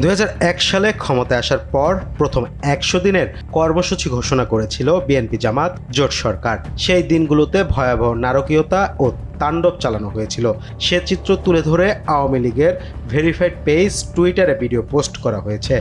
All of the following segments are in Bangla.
দু হাজার এক সালে ক্ষমতায় আসার পর প্রথম একশো দিনের কর্মসূচি ঘোষণা করেছিল বিএনপি জামাত জোট সরকার। সেই দিনগুলোতে ভয়াবহ নারকীয়তা ও তাণ্ডব চালানো হয়েছিল। সে চিত্র তুলে ধরে আওয়ামী লীগের ভেরিফাইড পেজ টুইটারে ভিডিও পোস্ট করা হয়েছে।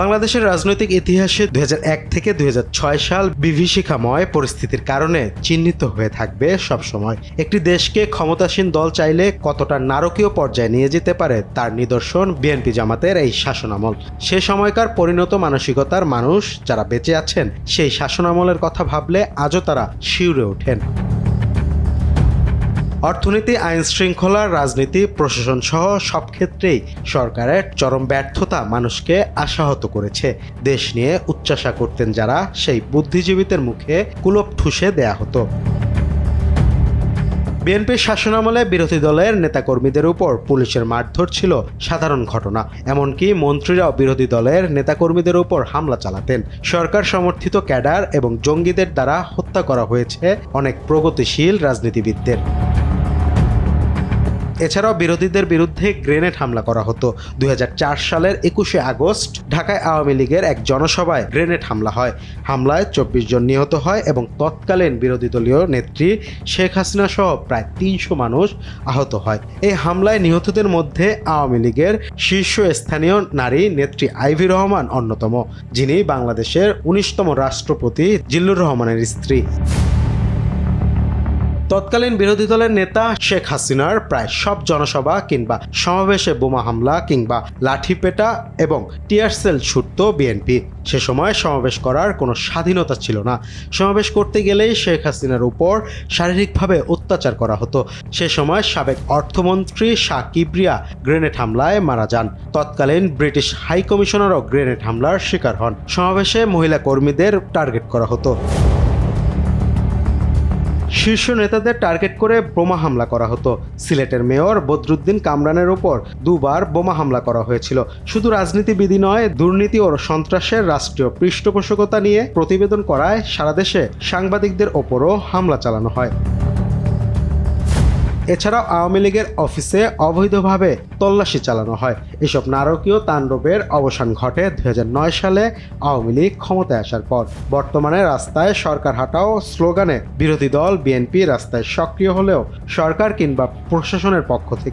বাংলাদেশের রাজনৈতিক ইতিহাসে দুই হাজার এক থেকে দু হাজার ছয় সাল বিভীষিকাময় পরিস্থিতির কারণে চিহ্নিত হয়ে থাকবে সবসময়। একটি দেশকে ক্ষমতাসীন দল চাইলে কতটা নারকীয় পর্যায়ে নিয়ে যেতে পারে তার নিদর্শন বিএনপি জামাতের এই শাসনামল। সে সময়কার পরিণত মানসিকতার মানুষ যারা বেঁচে আছেন, সেই শাসনামলের কথা ভাবলে আজও তারা শিউরে ওঠেন। অর্থনীতি, আইন শৃঙ্খলা, রাজনীতি, প্রশাসন সহ সব ক্ষেত্রেই সরকারের চরম ব্যর্থতা মানুষকে আশাহত করেছে। দেশ নিয়ে উচ্চাসা করতেন যারা, সেই বুদ্ধিজীবীদের মুখে কুলপ ঠুসে দেয়া হতো। বিএনপির শাসনামলে বিরোধী দলের নেতাকর্মীদের উপর পুলিশের মারধর ছিল সাধারণ ঘটনা। এমনকি মন্ত্রীরাও বিরোধী দলের নেতাকর্মীদের উপর হামলা চালাতেন। সরকার সমর্থিত ক্যাডার এবং জঙ্গিদের দ্বারা হত্যা করা হয়েছে অনেক প্রগতিশীল রাজনীতিবিদদের। এছাড়াও বিরোধীদের বিরুদ্ধে গ্রেনেড হামলা করা হতো। দুই হাজার চার সালের একুশে আগস্ট ঢাকায় আওয়ামী লীগের এক জনসভায় গ্রেনেড হামলা হয়। হামলায় চব্বিশ জন নিহত হয় এবং তৎকালীন বিরোধী দলীয় নেত্রী শেখ হাসিনা সহ প্রায় তিনশো মানুষ আহত হয়। এই হামলায় নিহতদের মধ্যে আওয়ামী লীগের শীর্ষস্থানীয় নারী নেত্রী আইভি রহমান অন্যতম, যিনি বাংলাদেশের উনিশতম রাষ্ট্রপতি জিল্লুর রহমানের স্ত্রী। তৎকালীন বিরোধী দলের নেতা শেখ হাসিনার প্রায় সব জনসভা কিংবা সমাবেশে বোমা হামলা কিংবা লাঠিপেটা এবং টিয়ার সেল ছুটত বিএনপি। সে সময় সমাবেশ করার কোনো স্বাধীনতা ছিল না। সমাবেশ করতে গেলেই শেখ হাসিনার উপর শারীরিকভাবে অত্যাচার করা হতো। সে সময় সাবেক অর্থমন্ত্রী শাহ কিবরিয়া গ্রেনেড হামলায় মারা যান। তৎকালীন ব্রিটিশ হাইকমিশনারও গ্রেনেড হামলার শিকার হন। সমাবেশে মহিলা কর্মীদের টার্গেট করা হতো। শীর্ষ নেতাদের টার্গেট করে বোমা হামলা করা হতো। সিলেটের মেয়র বদরুদ্দিন কামরানের ওপর দুবার বোমা হামলা করা হয়েছিল। শুধু রাজনীতিবিধি নয়, দুর্নীতি ও সন্ত্রাসের রাষ্ট্রীয় পৃষ্ঠপোষকতা নিয়ে প্রতিবেদন করায় সারা দেশে সাংবাদিকদের ওপরও হামলা চালানো হয়। এছাড়াও আওয়ামী লীগের অফিসে অবৈধভাবে তল্লাশি চালানো হয়। এসব নারকীয় তাণ্ডবের অবসান ঘটে দুই হাজার নয় সালে আওয়ামী লীগ ক্ষমতায় আসার পর। বর্তমানে রাস্তায় সরকার হাটাও স্লোগানে বিরোধী দল বিএনপি রাস্তায় সক্রিয় হলেও সরকার কিংবা প্রশাসনের পক্ষ থেকে